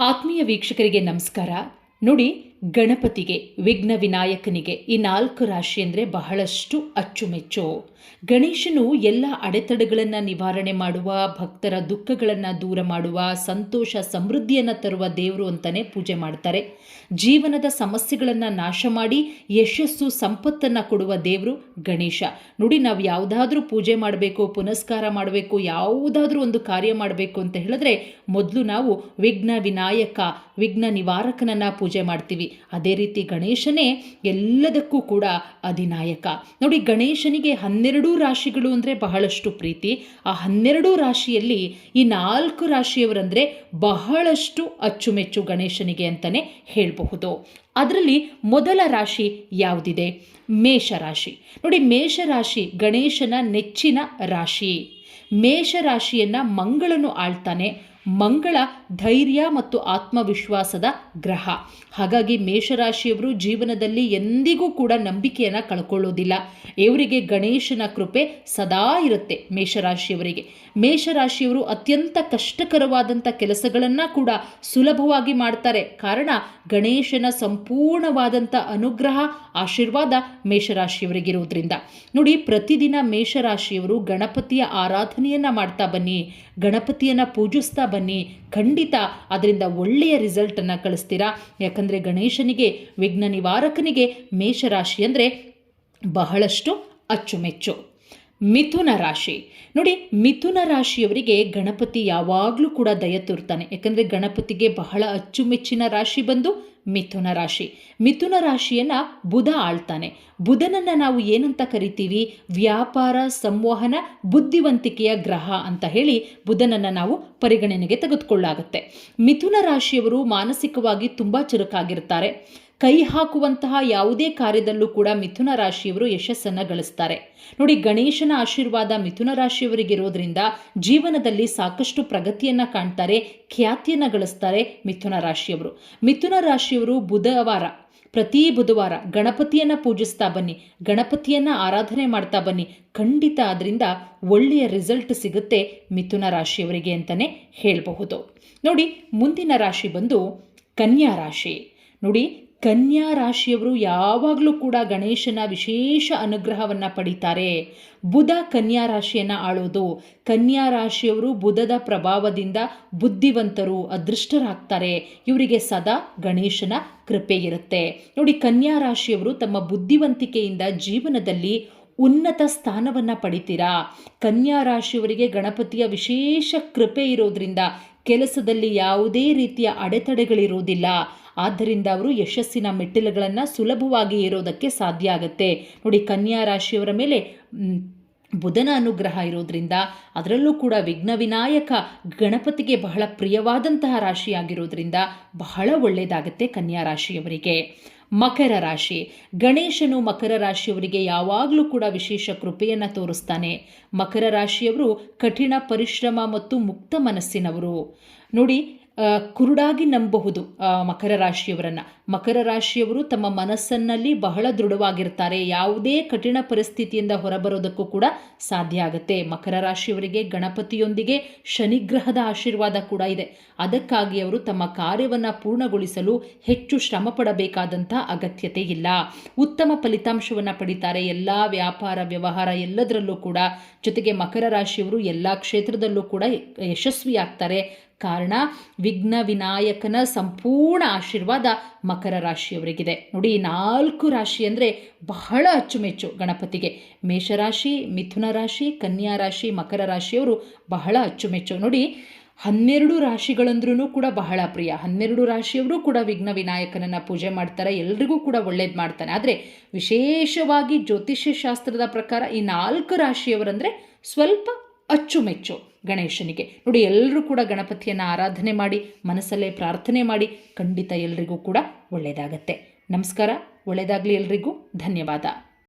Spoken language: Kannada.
ಆತ್ಮೀಯ ವೀಕ್ಷಕರಿಗೆ ನಮಸ್ಕಾರ. ನೋಡಿ ಗಣಪತಿಗೆ, ವಿಘ್ನ ವಿನಾಯಕನಿಗೆ ಈ ನಾಲ್ಕು ರಾಶಿ ಅಂದರೆ ಬಹಳಷ್ಟು ಅಚ್ಚುಮೆಚ್ಚು. ಗಣೇಶನು ಎಲ್ಲ ಅಡೆತಡೆಗಳನ್ನು ನಿವಾರಣೆ ಮಾಡುವ, ಭಕ್ತರ ದುಃಖಗಳನ್ನು ದೂರ ಮಾಡುವ, ಸಂತೋಷ ಸಮೃದ್ಧಿಯನ್ನು ತರುವ ದೇವರು ಅಂತಲೇ ಪೂಜೆ ಮಾಡ್ತಾರೆ. ಜೀವನದ ಸಮಸ್ಯೆಗಳನ್ನು ನಾಶ ಮಾಡಿ ಯಶಸ್ಸು ಸಂಪತ್ತನ್ನು ಕೊಡುವ ದೇವರು ಗಣೇಶ. ನೋಡಿ, ನಾವು ಯಾವುದಾದ್ರೂ ಪೂಜೆ ಮಾಡಬೇಕು, ಪುನಸ್ಕಾರ ಮಾಡಬೇಕು, ಯಾವುದಾದ್ರೂ ಒಂದು ಕಾರ್ಯ ಮಾಡಬೇಕು ಅಂತ ಹೇಳಿದ್ರೆ ಮೊದಲು ನಾವು ವಿಘ್ನ ವಿನಾಯಕ, ವಿಘ್ನ ನಿವಾರಕನನ್ನು ಪೂಜೆ ಮಾಡ್ತೀವಿ. ಅದೇ ರೀತಿ ಗಣೇಶನೇ ಎಲ್ಲದಕ್ಕೂ ಕೂಡ ಅಧಿನಾಯಕ. ನೋಡಿ, ಗಣೇಶನಿಗೆ ಹನ್ನೆರಡು ರಾಶಿಗಳು ಅಂದರೆ ಬಹಳಷ್ಟು ಪ್ರೀತಿ. ಆ ಹನ್ನೆರಡು ರಾಶಿಯಲ್ಲಿ ಈ ನಾಲ್ಕು ರಾಶಿಯವರಂದರೆ ಬಹಳಷ್ಟು ಅಚ್ಚುಮೆಚ್ಚು ಗಣೇಶನಿಗೆ ಅಂತಲೇ ಹೇಳಬಹುದು. ಅದರಲ್ಲಿ ಮೊದಲ ರಾಶಿ ಯಾವುದಿದೆ? ಮೇಷರಾಶಿ. ನೋಡಿ, ಮೇಷರಾಶಿ ಗಣೇಶನ ನೆಚ್ಚಿನ ರಾಶಿ. ಮೇಷರಾಶಿಯನ್ನು ಮಂಗಳನು ಆಳ್ತಾನೆ. ಮಂಗಳ ಧೈರ್ಯ ಮತ್ತು ಆತ್ಮವಿಶ್ವಾಸದ ಗ್ರಹ. ಹಾಗಾಗಿ ಮೇಷರಾಶಿಯವರು ಜೀವನದಲ್ಲಿ ಎಂದಿಗೂ ಕೂಡ ನಂಬಿಕೆಯನ್ನು ಕಳ್ಕೊಳ್ಳೋದಿಲ್ಲ. ಇವರಿಗೆ ಗಣೇಶನ ಕೃಪೆ ಸದಾ ಇರುತ್ತೆ ಮೇಷರಾಶಿಯವರಿಗೆ. ಮೇಷರಾಶಿಯವರು ಅತ್ಯಂತ ಕಷ್ಟಕರವಾದಂಥ ಕೆಲಸಗಳನ್ನು ಕೂಡ ಸುಲಭವಾಗಿ ಮಾಡ್ತಾರೆ. ಕಾರಣ ಗಣೇಶನ ಸಂಪೂರ್ಣವಾದಂಥ ಅನುಗ್ರಹ, ಆಶೀರ್ವಾದ ಮೇಷರಾಶಿಯವರಿಗಿರೋದ್ರಿಂದ. ನೋಡಿ, ಪ್ರತಿದಿನ ಮೇಷರಾಶಿಯವರು ಗಣಪತಿಯ ಆರಾಧನೆಯನ್ನು ಮಾಡ್ತಾ ಬನ್ನಿ. ಗಣಪತಿಯನ್ನು ಪೂಜಿಸ್ತಾ ಬನ್ನಿ. ಖಂಡಿತ ಅದರಿಂದ ಒಳ್ಳೆಯ ರಿಸಲ್ಟನ್ನು ಕಳಿಸ್ತೀರಾ? ಯಾಕಂದರೆ ಗಣೇಶನಿಗೆ, ವಿಘ್ನ ನಿವಾರಕನಿಗೆ ಮೇಷರಾಶಿ ಅಂದರೆ ಬಹಳಷ್ಟು ಅಚ್ಚುಮೆಚ್ಚು. ಮಿಥುನ ರಾಶಿ. ನೋಡಿ, ಮಿಥುನ ರಾಶಿಯವರಿಗೆ ಗಣಪತಿ ಯಾವಾಗಲೂ ಕೂಡ ದಯ ತೋರ್ತಾನೆ. ಯಾಕಂದರೆ ಗಣಪತಿಗೆ ಬಹಳ ಅಚ್ಚುಮೆಚ್ಚಿನ ರಾಶಿ ಬಂದು ಮಿಥುನ ರಾಶಿ. ಮಿಥುನ ರಾಶಿಯನ್ನು ಬುಧ ಆಳ್ತಾನೆ. ಬುಧನನ್ನು ನಾವು ಏನಂತ ಕರಿತೀವಿ? ವ್ಯಾಪಾರ, ಸಂವಹನ, ಬುದ್ಧಿವಂತಿಕೆಯ ಗ್ರಹ ಅಂತ ಹೇಳಿ ಬುಧನನ್ನು ನಾವು ಪರಿಗಣನೆಗೆ ತೆಗೆದುಕೊಳ್ಳಾಗುತ್ತೆ. ಮಿಥುನ ರಾಶಿಯವರು ಮಾನಸಿಕವಾಗಿ ತುಂಬ ಚುರುಕಾಗಿರ್ತಾರೆ. ಕೈ ಹಾಕುವಂತಹ ಯಾವುದೇ ಕಾರ್ಯದಲ್ಲೂ ಕೂಡ ಮಿಥುನ ರಾಶಿಯವರು ಯಶಸ್ಸನ್ನು ಗಳಿಸ್ತಾರೆ. ನೋಡಿ, ಗಣೇಶನ ಆಶೀರ್ವಾದ ಮಿಥುನ ರಾಶಿಯವರಿಗಿರೋದ್ರಿಂದ ಜೀವನದಲ್ಲಿ ಸಾಕಷ್ಟು ಪ್ರಗತಿಯನ್ನು ಕಾಣ್ತಾರೆ, ಖ್ಯಾತಿಯನ್ನು ಗಳಿಸ್ತಾರೆ ಮಿಥುನ ರಾಶಿಯವರು. ಮಿಥುನ ರಾಶಿಯವರು ಬುಧವಾರ ಪ್ರತಿ ಬುಧವಾರ ಗಣಪತಿಯನ್ನು ಪೂಜಿಸ್ತಾ ಬನ್ನಿ, ಗಣಪತಿಯನ್ನು ಆರಾಧನೆ ಮಾಡ್ತಾ ಬನ್ನಿ. ಖಂಡಿತ ಅದರಿಂದ ಒಳ್ಳೆಯ ರಿಸಲ್ಟ್ ಸಿಗುತ್ತೆ ಮಿಥುನ ರಾಶಿಯವರಿಗೆ ಅಂತಲೇ ಹೇಳಬಹುದು. ನೋಡಿ, ಮುಂದಿನ ರಾಶಿ ಬಂದು ಕನ್ಯಾ ರಾಶಿ. ನೋಡಿ ಕನ್ಯಾ ರಾಶಿಯವರು ಯಾವಾಗಲೂ ಕೂಡ ಗಣೇಶನ ವಿಶೇಷ ಅನುಗ್ರಹವನ್ನು ಪಡಿತಾರೆ. ಬುಧ ಕನ್ಯಾ ರಾಶಿಯನ್ನು ಆಳೋದು. ಕನ್ಯಾ ರಾಶಿಯವರು ಬುಧದ ಪ್ರಭಾವದಿಂದ ಬುದ್ಧಿವಂತರು, ಅದೃಷ್ಟರಾಗ್ತಾರೆ. ಇವರಿಗೆ ಸದಾ ಗಣೇಶನ ಕೃಪೆ ಇರುತ್ತೆ. ನೋಡಿ, ಕನ್ಯಾ ರಾಶಿಯವರು ತಮ್ಮ ಬುದ್ಧಿವಂತಿಕೆಯಿಂದ ಜೀವನದಲ್ಲಿ ಉನ್ನತ ಸ್ಥಾನವನ್ನು ಪಡಿತೀರಾ? ಕನ್ಯಾ ರಾಶಿಯವರಿಗೆ ಗಣಪತಿಯ ವಿಶೇಷ ಕೃಪೆ ಇರೋದ್ರಿಂದ ಕೆಲಸದಲ್ಲಿ ಯಾವುದೇ ರೀತಿಯ ಅಡೆತಡೆಗಳಿರುವುದಿಲ್ಲ. ಆದ್ದರಿಂದ ಅವರು ಯಶಸ್ಸಿನ ಮೆಟ್ಟಿಲುಗಳನ್ನು ಸುಲಭವಾಗಿ ಏರೋದಕ್ಕೆ ಸಾಧ್ಯ ಆಗುತ್ತೆ. ನೋಡಿ, ಕನ್ಯಾ ರಾಶಿಯವರ ಮೇಲೆ ಬುಧನ ಅನುಗ್ರಹ ಇರೋದ್ರಿಂದ ಅದರಲ್ಲೂ ಕೂಡ ವಿಘ್ನ ವಿನಾಯಕ ಗಣಪತಿಗೆ ಬಹಳ ಪ್ರಿಯವಾದಂತಹ ರಾಶಿಯಾಗಿರೋದ್ರಿಂದ ಬಹಳ ಒಳ್ಳೆಯದಾಗುತ್ತೆ ಕನ್ಯಾ ರಾಶಿಯವರಿಗೆ. ಮಕರ ರಾಶಿ. ಗಣೇಶನು ಮಕರ ರಾಶಿಯವರಿಗೆ ಯಾವಾಗಲೂ ಕೂಡ ವಿಶೇಷ ಕೃಪೆಯನ್ನು ತೋರಿಸ್ತಾನೆ. ಮಕರ ರಾಶಿಯವರು ಕಠಿಣ ಪರಿಶ್ರಮ ಮತ್ತು ಮುಕ್ತ ಮನಸ್ಸಿನವರು. ನೋಡಿ ಕುರುಡಾಗಿ ನಂಬಬಹುದು ಮಕರ ರಾಶಿಯವರನ್ನು. ಮಕರ ರಾಶಿಯವರು ತಮ್ಮ ಮನಸ್ಸನ್ನಲ್ಲಿ ಬಹಳ ದೃಢವಾಗಿರ್ತಾರೆ. ಯಾವುದೇ ಕಠಿಣ ಪರಿಸ್ಥಿತಿಯಿಂದ ಹೊರಬರೋದಕ್ಕೂ ಕೂಡ ಸಾಧ್ಯ ಆಗುತ್ತೆ. ಮಕರ ರಾಶಿಯವರಿಗೆ ಗಣಪತಿಯೊಂದಿಗೆ ಶನಿಗ್ರಹದ ಆಶೀರ್ವಾದ ಕೂಡ ಇದೆ. ಅದಕ್ಕಾಗಿ ಅವರು ತಮ್ಮ ಕಾರ್ಯವನ್ನು ಪೂರ್ಣಗೊಳಿಸಲು ಹೆಚ್ಚು ಶ್ರಮ ಪಡಬೇಕಾದಂಥ ಅಗತ್ಯತೆ ಇಲ್ಲ. ಉತ್ತಮ ಫಲಿತಾಂಶವನ್ನು ಪಡಿತಾರೆ. ಎಲ್ಲ ವ್ಯಾಪಾರ, ವ್ಯವಹಾರ ಎಲ್ಲದರಲ್ಲೂ ಕೂಡ ಜೊತೆಗೆ ಮಕರ ರಾಶಿಯವರು ಎಲ್ಲ ಕ್ಷೇತ್ರದಲ್ಲೂ ಕೂಡ ಯಶಸ್ವಿಯಾಗ್ತಾರೆ. ಕಾರಣ ವಿಘ್ನ ವಿನಾಯಕನ ಸಂಪೂರ್ಣ ಆಶೀರ್ವಾದ ಮಕರ ರಾಶಿಯವರಿಗಿದೆ. ನೋಡಿ ನಾಲ್ಕು ರಾಶಿ ಅಂದರೆ ಬಹಳ ಅಚ್ಚುಮೆಚ್ಚು. ಗಣಪತಿಗೆ ಮೇಷರಾಶಿ, ಮಿಥುನ ರಾಶಿ, ಕನ್ಯಾ ರಾಶಿ, ಮಕರ ರಾಶಿಯವರು ಬಹಳ ಅಚ್ಚುಮೆಚ್ಚು. ನೋಡಿ, ಹನ್ನೆರಡು ರಾಶಿಗಳಂದ್ರೂ ಕೂಡ ಬಹಳ ಪ್ರಿಯ. ಹನ್ನೆರಡು ರಾಶಿಯವರು ಕೂಡ ವಿಘ್ನ ವಿನಾಯಕನನ್ನು ಪೂಜೆ ಮಾಡ್ತಾರೆ, ಎಲ್ರಿಗೂ ಕೂಡ ಒಳ್ಳೇದು ಮಾಡ್ತಾನೆ. ಆದರೆ ವಿಶೇಷವಾಗಿ ಜ್ಯೋತಿಷ್ಯ ಶಾಸ್ತ್ರದ ಪ್ರಕಾರ ಈ ನಾಲ್ಕು ರಾಶಿಯವರಂದರೆ ಸ್ವಲ್ಪ ಅಚ್ಚುಮೆಚ್ಚು ಗಣೇಶನಿಗೆ. ನೋಡಿ ಎಲ್ಲರೂ ಕೂಡ ಗಣಪತಿಯನ್ನು ಆರಾಧನೆ ಮಾಡಿ, ಮನಸ್ಸಲ್ಲೇ ಪ್ರಾರ್ಥನೆ ಮಾಡಿ, ಖಂಡಿತ ಎಲ್ರಿಗೂ ಕೂಡ ಒಳ್ಳೆಯದಾಗತ್ತೆ ನಮಸ್ಕಾರ ಒಳ್ಳೆಯದಾಗಲಿ ಎಲ್ರಿಗೂ, ಧನ್ಯವಾದ.